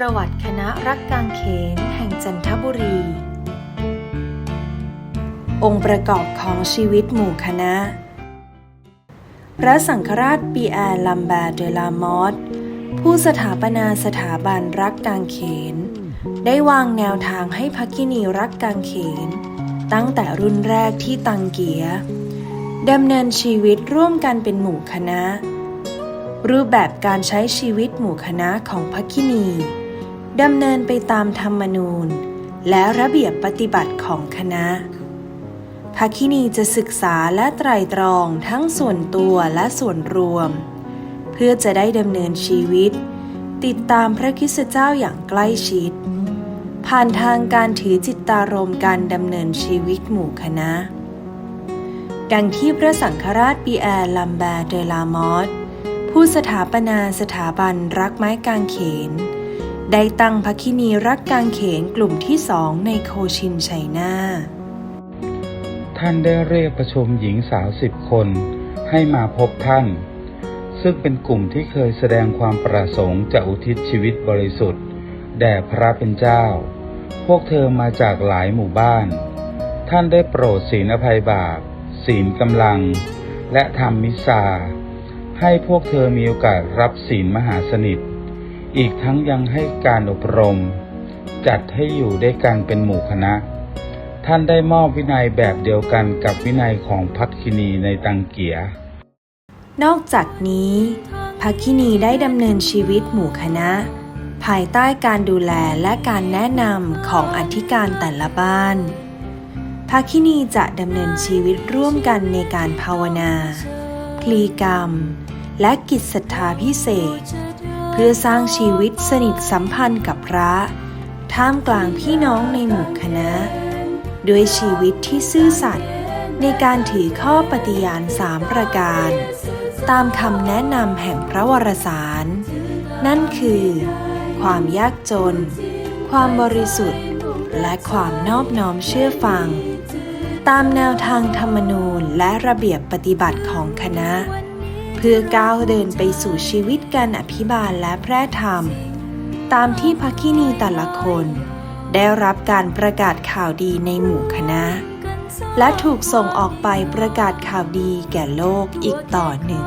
ประวัติคณะรักกางเขนแห่งจันทบุรี องค์ประกอบของชีวิตหมู่คณะ พระสังฆราชปีแอร์ลัมแบร์เดลามอสผู้สถาปนาสถาบันรักกางเขน ได้วางแนวทางให้พักินีรักกางเขน ตั้งแต่รุ่นแรกที่ตังเกียดำเนินชีวิตร่วมกันเป็นหมู่คณะ รูปแบบการใช้ชีวิตหมู่คณะของพักคินี ดำเนินไปตามธรรมนูญ และระเบียบปฏิบัติของคณะพักคินีจะศึกษาและไตร่ตรองทั้งส่วนตัวและส่วนรวม เพื่อจะได้ดำเนินชีวิต ติดตามพระคิสเจ้าอย่างใกล้ชิด ผ่านทางการถือจิตตารมณ์การดำเนินชีวิตหมู่คณะ ดังที่พระสังฆราชปีแอร์ลัมแบร์เดลามอสผู้สถาปนาสถาบันรักไม้กางเขน ได้ตั้งพักคินีรักกางเขนกลุ่มที่สองในโคชินชัยนาท่านได้เรียกประชุมหญิงสาวสิบคนให้มาพบท่าน ซึ่งเป็นกลุ่มที่เคยแสดงความประสงค์จะอุทิศชีวิตบริสุทธิ์ แด่พระเป็นเจ้า พวกเธอมาจากหลายหมู่บ้าน ท่านได้โปรดศีลอภัยบาป ศีลกำลัง และธรรมมิสาให้พวกเธอมีโอกาสรับศีลมหาสนิท อีกทั้งยังให้การอบรม จัดให้อยู่ด้วยกันเป็นหมู่คณะ ท่านได้มอบวินัยแบบเดียวกันกับวินัยของพักคินีในตังเกีย นอกจากนี้พักคินีได้ดำเนินชีวิตหมู่คณะ ภายใต้การดูแลและการแนะนำของอธิการแต่ละบ้านภาคินีจะดำเนินชีวิตร่วมกันในการภาวนาพลีกรรม และกิจศรัทธาพิเศษ เพื่อสร้างชีวิตสนิทสัมพันธ์กับพระ ท่ามกลางพี่น้องในหมู่คณะ ด้วยชีวิตที่ซื่อสัตย์ในการถือข้อปฏิญาณสามประการ ตามคำแนะนำแห่งพระวรสาร นั่นคือ ความยากจน ความบริสุทธิ์ และความนอบน้อมเชื่อฟัง ตามแนวทางธรรมนูญและระเบียบปฏิบัติของคณะ พื่อก้าวเดินไปสู่ชีวิตการอภิบาลและแพร่ธรรม ตามที่พักินีแต่ละคน ได้รับการประกาศข่าวดีในหมู่คณะ และถูกส่งออกไปประกาศข่าวดีแก่โลกอีกต่อหนึ่ง